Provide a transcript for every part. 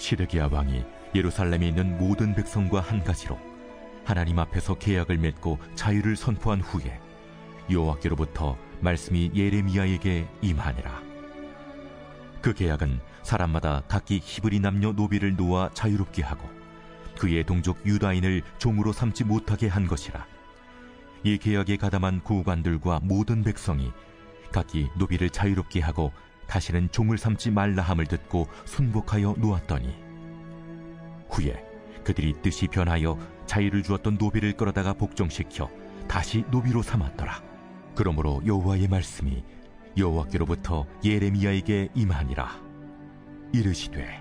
시드기야 왕이 예루살렘에 있는 모든 백성과 한 가지로 하나님 앞에서 계약을 맺고 자유를 선포한 후에 여호와께로부터 말씀이 예레미야에게 임하니라. 그 계약은 사람마다 각기 히브리 남녀 노비를 놓아 자유롭게 하고 그의 동족 유다인을 종으로 삼지 못하게 한 것이라. 이 계약에 가담한 구관들과 모든 백성이 각기 노비를 자유롭게 하고 다시는 종을 삼지 말라 함을 듣고 순복하여 놓았더니 후에 그들이 뜻이 변하여 자유를 주었던 노비를 끌어다가 복종시켜 다시 노비로 삼았더라. 그러므로 여호와의 말씀이 여호와께로부터 예레미야에게 임하니라. 이르시되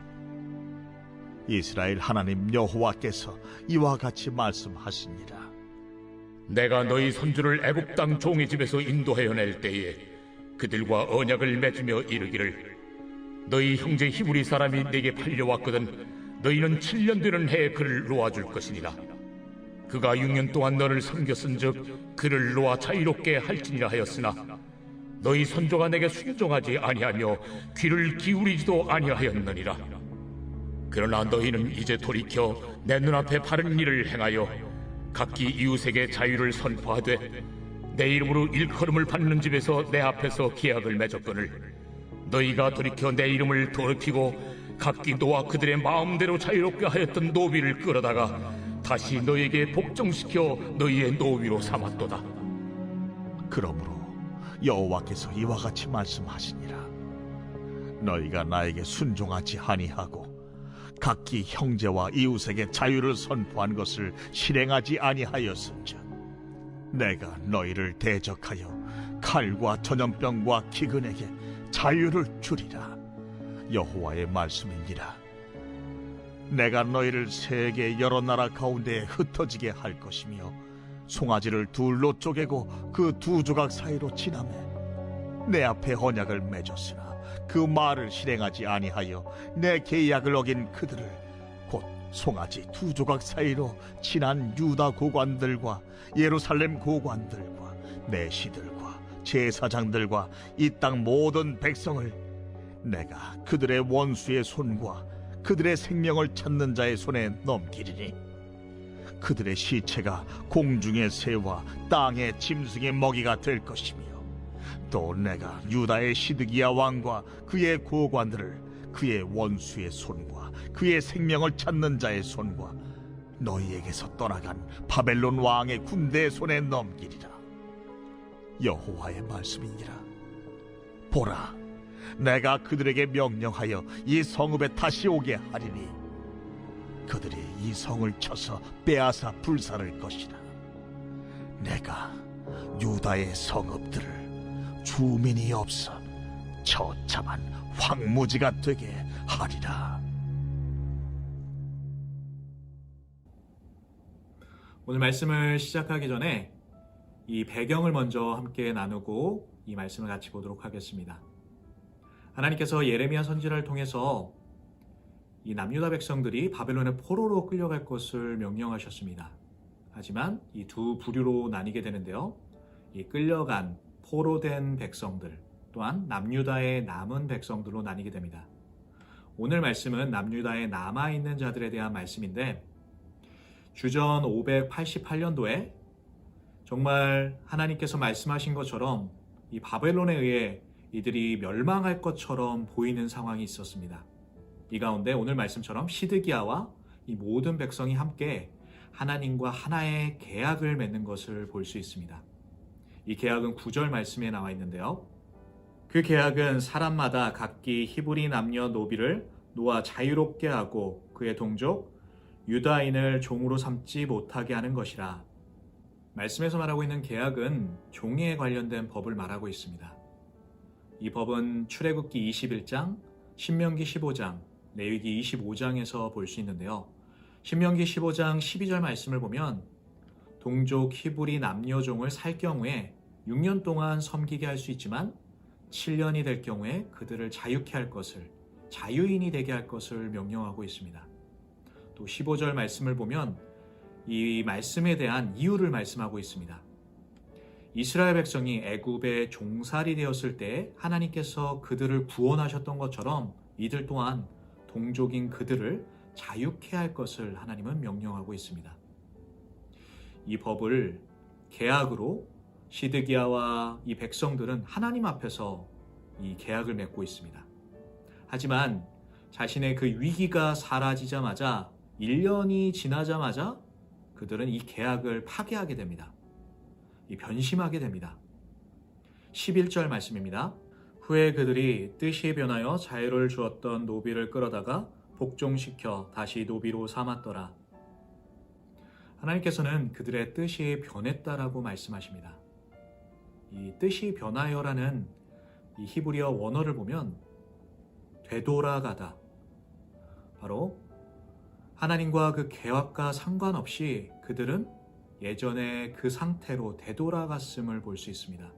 이스라엘 하나님 여호와께서 이와 같이 말씀하시니라. 내가 너희 손주를 애굽 땅 종의 집에서 인도하여 낼 때에 그들과 언약을 맺으며 이르기를 너희 형제 히브리 사람이 내게 팔려왔거든 너희는 7년 되는 해에 그를 놓아줄 것이니라. 그가 6년 동안 너를 섬겼은즉 그를 놓아 자유롭게 할지니라 하였으나 너희 선조가 내게 순종하지 아니하며 귀를 기울이지도 아니하였느니라. 그러나 너희는 이제 돌이켜 내 눈앞에 바른 일을 행하여 각기 이웃에게 자유를 선포하되 내 이름으로 일컬음을 받는 집에서 내 앞에서 계약을 맺었거늘 너희가 돌이켜 내 이름을 더럽히고 각기 너와 그들의 마음대로 자유롭게 하였던 노비를 끌어다가 다시 너에게 복종시켜 너희의 노비로 삼았도다 그러므로 여호와께서 이와 같이 말씀하시니라. 너희가 나에게 순종하지 아니하고 각기 형제와 이웃에게 자유를 선포한 것을 실행하지 아니하였은즉 내가 너희를 대적하여 칼과 전염병과 기근에게 자유를 주리라. 여호와의 말씀이니라. 내가 너희를 세계 여러 나라 가운데에 흩어지게 할 것이며 송아지를 둘로 쪼개고 그 두 조각 사이로 지나매 내 앞에 언약을 맺었으나 그 말을 실행하지 아니하여 내 계약을 어긴 그들을 곧 송아지 두 조각 사이로 친한 유다 고관들과 예루살렘 고관들과 내시들과 제사장들과 이 땅 모든 백성을 내가 그들의 원수의 손과 그들의 생명을 찾는 자의 손에 넘기리니 그들의 시체가 공중의 새와 땅의 짐승의 먹이가 될 것이며 또 내가 유다의 시드기야 왕과 그의 고관들을 그의 원수의 손과 그의 생명을 찾는 자의 손과 너희에게서 떠나간 바벨론 왕의 군대의 손에 넘기리라 여호와의 말씀이니라 보라 내가 그들에게 명령하여 이 성읍에 다시 오게 하리니 그들이 이 성을 쳐서 빼앗아 불살을 것이라. 내가 유다의 성읍들을 주민이 없어 처참한 황무지가 되게 하리라. 오늘 말씀을 시작하기 전에 이 배경을 먼저 함께 나누고 이 말씀을 같이 보도록 하겠습니다. 하나님께서 예레미야 선지자를 통해서 이 남유다 백성들이 바벨론의 포로로 끌려갈 것을 명령하셨습니다. 하지만 이 두 부류로 나뉘게 되는데요. 이 끌려간 포로된 백성들 또한 남유다의 남은 백성들로 나뉘게 됩니다. 오늘 말씀은 남유다에 남아 있는 자들에 대한 말씀인데 주전 588년도에 정말 하나님께서 말씀하신 것처럼 이 바벨론에 의해 이들이 멸망할 것처럼 보이는 상황이 있었습니다. 이 가운데 오늘 말씀처럼 시드기야와 이 모든 백성이 함께 하나님과 하나의 계약을 맺는 것을 볼 수 있습니다. 이 계약은 9절 말씀에 나와 있는데요. 그 계약은 사람마다 각기 히브리 남녀 노비를 놓아 자유롭게 하고 그의 동족 유다인을 종으로 삼지 못하게 하는 것이라. 말씀에서 말하고 있는 계약은 종에 관련된 법을 말하고 있습니다. 이 법은 출애굽기 21장, 신명기 15장, 레위기 25장에서 볼 수 있는데요. 신명기 15장 12절 말씀을 보면 동족 히브리 남녀종을 살 경우에 6년 동안 섬기게 할 수 있지만 7년이 될 경우에 그들을 자유케 할 것을 자유인이 되게 할 것을 명령하고 있습니다. 또 15절 말씀을 보면 이 말씀에 대한 이유를 말씀하고 있습니다. 이스라엘 백성이 애굽의 종살이 되었을 때 하나님께서 그들을 구원하셨던 것처럼 이들 또한 동족인 그들을 자유케 할 것을 하나님은 명령하고 있습니다. 이 법을 계약으로 시드기야와 이 백성들은 하나님 앞에서 이 계약을 맺고 있습니다. 하지만 자신의 그 위기가 사라지자마자 1년이 지나자마자 그들은 이 계약을 파괴하게 됩니다. 이 변심하게 됩니다. 11절 말씀입니다. 후에 그들이 뜻이 변하여 자유를 주었던 노비를 끌어다가 복종시켜 다시 노비로 삼았더라. 하나님께서는 그들의 뜻이 변했다라고 말씀하십니다. 이 뜻이 변하여라는 이 히브리어 원어를 보면 되돌아가다. 바로 하나님과 그 계약과 상관없이 그들은 예전의 그 상태로 되돌아갔음을 볼 수 있습니다.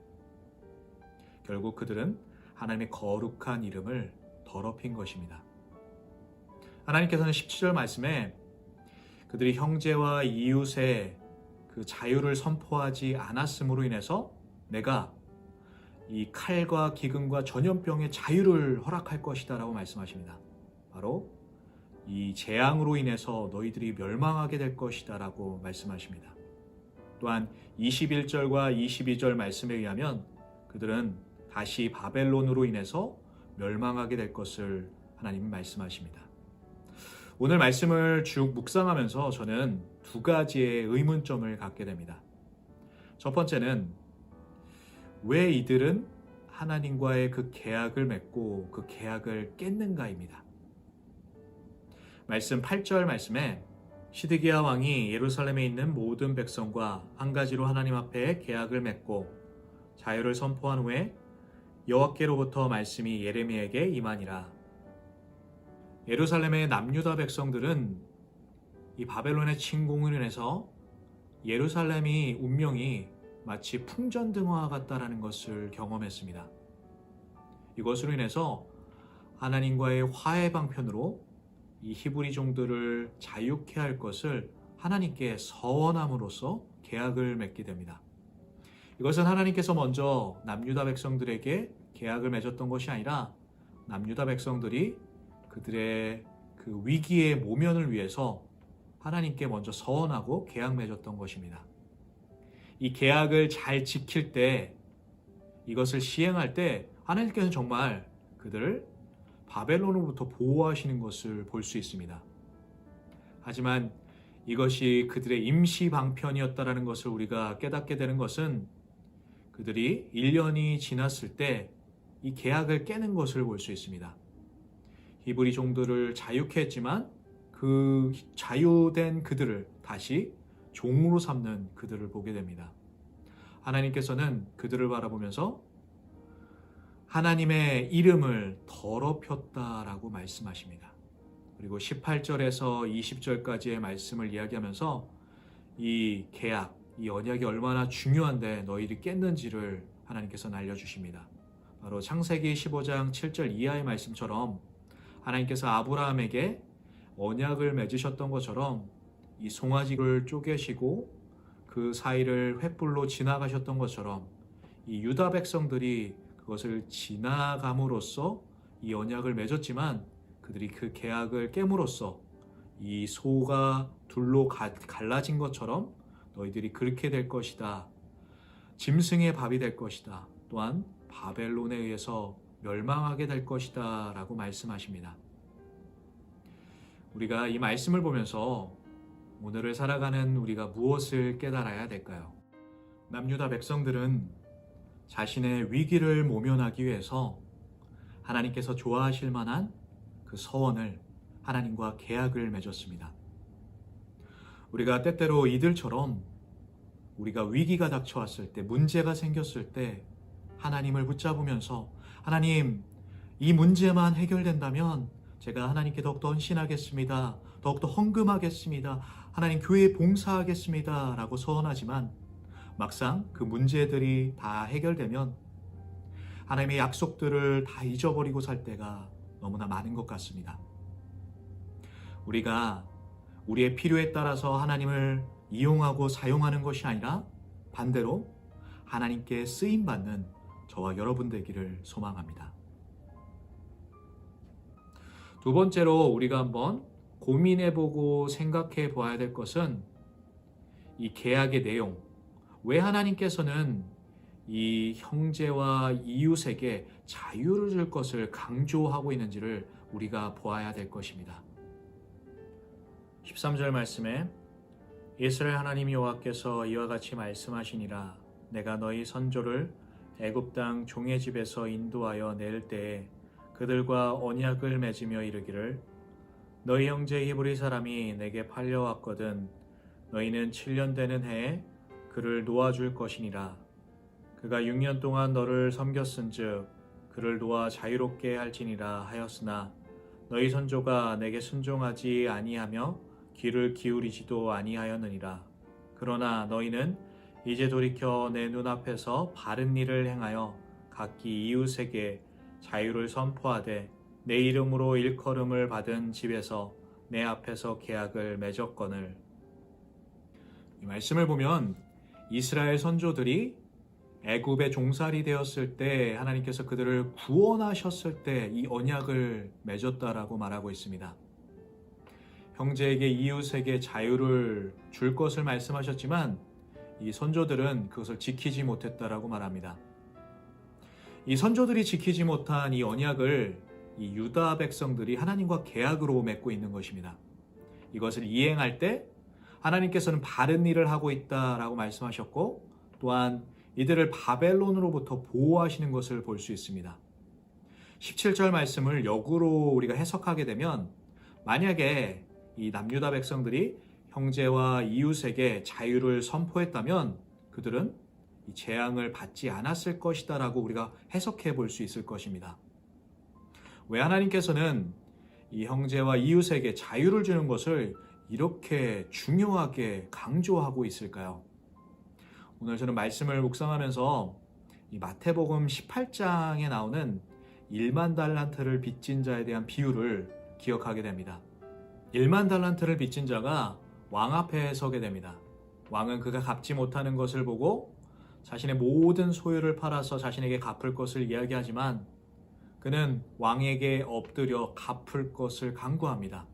결국 그들은 하나님의 거룩한 이름을 더럽힌 것입니다. 하나님께서는 17절 말씀에 그들이 형제와 이웃의 그 자유를 선포하지 않았음으로 인해서 내가 이 칼과 기근과 전염병의 자유를 허락할 것이다라고 말씀하십니다. 바로 이 재앙으로 인해서 너희들이 멸망하게 될 것이다라고 말씀하십니다. 또한 21절과 22절 말씀에 의하면 그들은 다시 바벨론으로 인해서 멸망하게 될 것을 하나님이 말씀하십니다. 오늘 말씀을 쭉 묵상하면서 저는 두 가지의 의문점을 갖게 됩니다. 첫 번째는 왜 이들은 하나님과의 그 계약을 맺고 그 계약을 깼는가입니다. 말씀 8절 말씀에 시드기야 왕이 예루살렘에 있는 모든 백성과 한 가지로 하나님 앞에 계약을 맺고 자유를 선포한 후에 여호와께로부터 말씀이 예레미야에게 임하니라. 예루살렘의 남유다 백성들은 이 바벨론의 침공을 인해서 예루살렘이 운명이 마치 풍전등화 같다라는 것을 경험했습니다. 이것으로 인해서 하나님과의 화해 방편으로 이 히브리 종들을 자유케 할 것을 하나님께 서원함으로써 계약을 맺게 됩니다. 이것은 하나님께서 먼저 남유다 백성들에게 계약을 맺었던 것이 아니라 남유다 백성들이 그들의 그 위기의 모면을 위해서 하나님께 먼저 서원하고 계약 맺었던 것입니다. 이 계약을 잘 지킬 때 이것을 시행할 때 하나님께서는 정말 그들을 바벨론으로부터 보호하시는 것을 볼 수 있습니다. 하지만 이것이 그들의 임시 방편이었다라는 것을 우리가 깨닫게 되는 것은 그들이 1년이 지났을 때 이 계약을 깨는 것을 볼 수 있습니다. 히브리 종들을 자유케 했지만 그 자유된 그들을 다시 종으로 삼는 그들을 보게 됩니다. 하나님께서는 그들을 바라보면서 하나님의 이름을 더럽혔다라고 말씀하십니다. 그리고 18절에서 20절까지의 말씀을 이야기하면서 이 계약, 이 언약이 얼마나 중요한데 너희들이 깼는지를 하나님께서는 알려주십니다. 바로 창세기 15장 7절 이하의 말씀처럼 하나님께서 아브라함에게 언약을 맺으셨던 것처럼 이 송아지를 쪼개시고 그 사이를 횃불로 지나가셨던 것처럼 이 유다 백성들이 그것을 지나감으로써 이 언약을 맺었지만 그들이 그 계약을 깨물어서 이 소가 둘로 가- 갈라진 것처럼 너희들이 그렇게 될 것이다. 짐승의 밥이 될 것이다. 또한 바벨론에 의해서 멸망하게 될 것이다. 라고 말씀하십니다. 우리가 이 말씀을 보면서 오늘을 살아가는 우리가 무엇을 깨달아야 될까요? 남유다 백성들은 자신의 위기를 모면하기 위해서 하나님께서 좋아하실 만한 그 서원을 하나님과 계약을 맺었습니다. 우리가 때때로 이들처럼 우리가 위기가 닥쳐왔을 때, 문제가 생겼을 때 하나님을 붙잡으면서 하나님, 이 문제만 해결된다면 제가 하나님께 더욱더 헌신하겠습니다. 더욱더 헌금하겠습니다. 하나님 교회에 봉사하겠습니다. 라고 서원하지만 막상 그 문제들이 다 해결되면 하나님의 약속들을 다 잊어버리고 살 때가 너무나 많은 것 같습니다. 우리가 우리의 필요에 따라서 하나님을 이용하고 사용하는 것이 아니라 반대로 하나님께 쓰임 받는 저와 여러분 되기를 소망합니다. 두 번째로 우리가 한번 고민해 보고 생각해 보아야 될 것은 이 계약의 내용. 왜 하나님께서는 이 형제와 이웃에게 자유를 줄 것을 강조하고 있는지를 우리가 보아야 될 것입니다. 13절 말씀에 이스라엘 하나님 여호와께서 이와 같이 말씀하시니라 내가 너희 선조를 애굽 땅 종의 집에서 인도하여 낼 때에 그들과 언약을 맺으며 이르기를 너희 형제 히브리 사람이 내게 팔려왔거든 너희는 7년 되는 해에 그를 놓아줄 것이니라. 그가 6년 동안 너를 섬겼은즉 그를 놓아 자유롭게 할지니라 하였으나 너희 선조가 내게 순종하지 아니하며 귀를 기울이지도 아니하였느니라. 그러나 너희는 이제 돌이켜 내 눈앞에서 바른 일을 행하여 각기 이웃에게 자유를 선포하되 내 이름으로 일컬음을 받은 집에서 내 앞에서 계약을 맺었거늘 이 말씀을 보면 이스라엘 선조들이 애굽의 종살이 되었을 때 하나님께서 그들을 구원하셨을 때 이 언약을 맺었다라고 말하고 있습니다. 형제에게 이웃에게 자유를 줄 것을 말씀하셨지만 이 선조들은 그것을 지키지 못했다라고 말합니다. 이 선조들이 지키지 못한 이 언약을 이 유다 백성들이 하나님과 계약으로 맺고 있는 것입니다. 이것을 이행할 때 하나님께서는 바른 일을 하고 있다라고 말씀하셨고 또한 이들을 바벨론으로부터 보호하시는 것을 볼 수 있습니다. 17절 말씀을 역으로 우리가 해석하게 되면 만약에 이 남유다 백성들이 형제와 이웃에게 자유를 선포했다면 그들은 이 재앙을 받지 않았을 것이다라고 우리가 해석해 볼 수 있을 것입니다. 왜 하나님께서는 이 형제와 이웃에게 자유를 주는 것을 이렇게 중요하게 강조하고 있을까요? 오늘 저는 말씀을 묵상하면서 이 마태복음 18장에 나오는 1만 달란트를 빚진 자에 대한 비유를 기억하게 됩니다. 1만 달란트를 빚진 자가 왕 앞에 서게 됩니다. 왕은 그가 갚지 못하는 것을 보고 자신의 모든 소유를 팔아서 자신에게 갚을 것을 이야기하지만 그는 왕에게 엎드려 갚을 것을 강구합니다.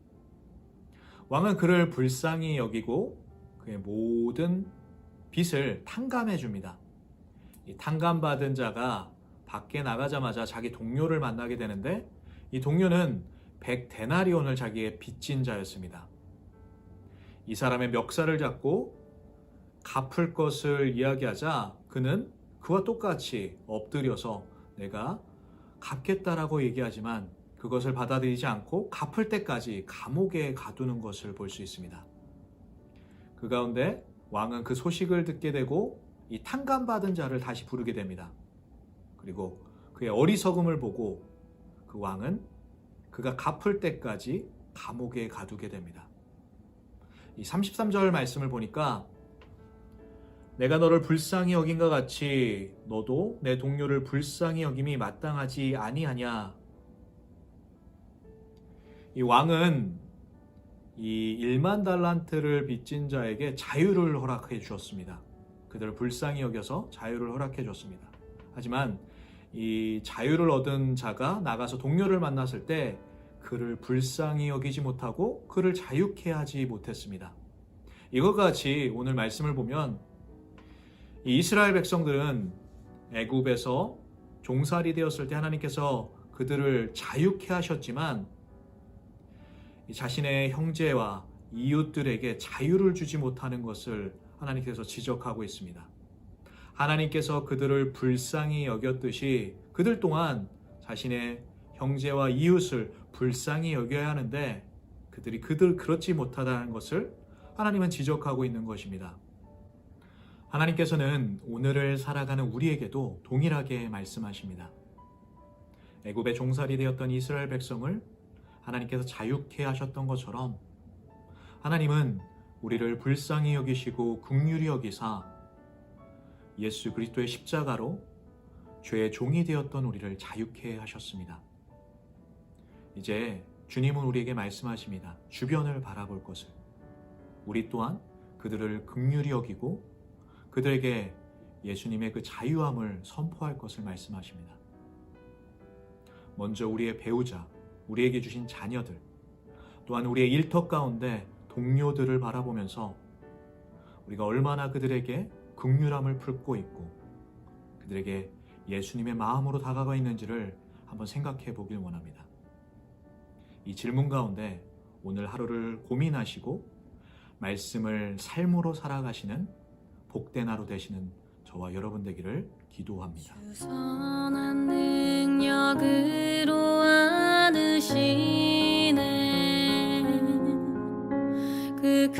왕은 그를 불쌍히 여기고 그의 모든 빚을 탕감해 줍니다. 이 탕감받은 자가 밖에 나가자마자 자기 동료를 만나게 되는데 이 동료는 100데나리온을 자기의 빚진 자였습니다. 이 사람의 멱살을 잡고 갚을 것을 이야기하자 그는 그와 똑같이 엎드려서 내가 갚겠다라고 얘기하지만 그것을 받아들이지 않고 갚을 때까지 감옥에 가두는 것을 볼 수 있습니다. 그 가운데 왕은 그 소식을 듣게 되고 이 탕감받은 자를 다시 부르게 됩니다. 그리고 그의 어리석음을 보고 그 왕은 그가 갚을 때까지 감옥에 가두게 됩니다. 이 33절 말씀을 보니까 내가 너를 불쌍히 여긴과 같이 너도 내 동료를 불쌍히 여김이 마땅하지 아니하냐. 이 왕은 이 1만 달란트를 빚진 자에게 자유를 허락해 주었습니다. 그들을 불쌍히 여겨서 자유를 허락해 줬습니다. 하지만 이 자유를 얻은 자가 나가서 동료를 만났을 때 그를 불쌍히 여기지 못하고 그를 자유케 하지 못했습니다. 이것과 같이 오늘 말씀을 보면 이스라엘 백성들은 애굽에서 종살이 되었을 때 하나님께서 그들을 자유케 하셨지만 자신의 형제와 이웃들에게 자유를 주지 못하는 것을 하나님께서 지적하고 있습니다. 하나님께서 그들을 불쌍히 여겼듯이 그들 또한 자신의 형제와 이웃을 불쌍히 여겨야 하는데 그들이 그들 그렇지 못하다는 것을 하나님은 지적하고 있는 것입니다. 하나님께서는 오늘을 살아가는 우리에게도 동일하게 말씀하십니다. 애굽의 종살이 되었던 이스라엘 백성을 하나님께서 자유케 하셨던 것처럼 하나님은 우리를 불쌍히 여기시고 긍휼히 여기사 예수 그리스도의 십자가로 죄의 종이 되었던 우리를 자유케 하셨습니다. 이제 주님은 우리에게 말씀하십니다. 주변을 바라볼 것을. 우리 또한 그들을 긍휼히 여기고 그들에게 예수님의 그 자유함을 선포할 것을 말씀하십니다. 먼저 우리의 배우자, 우리에게 주신 자녀들, 또한 우리의 일터 가운데 동료들을 바라보면서 우리가 얼마나 그들에게 극률함을 품고 있고 그들에게 예수님의 마음으로 다가가 있는지를 한번 생각해 보길 원합니다. 이 질문 가운데 오늘 하루를 고민하시고 말씀을 삶으로 살아가시는 복된 하루 되시는 저와 여러분 되기를 기도합니다. 그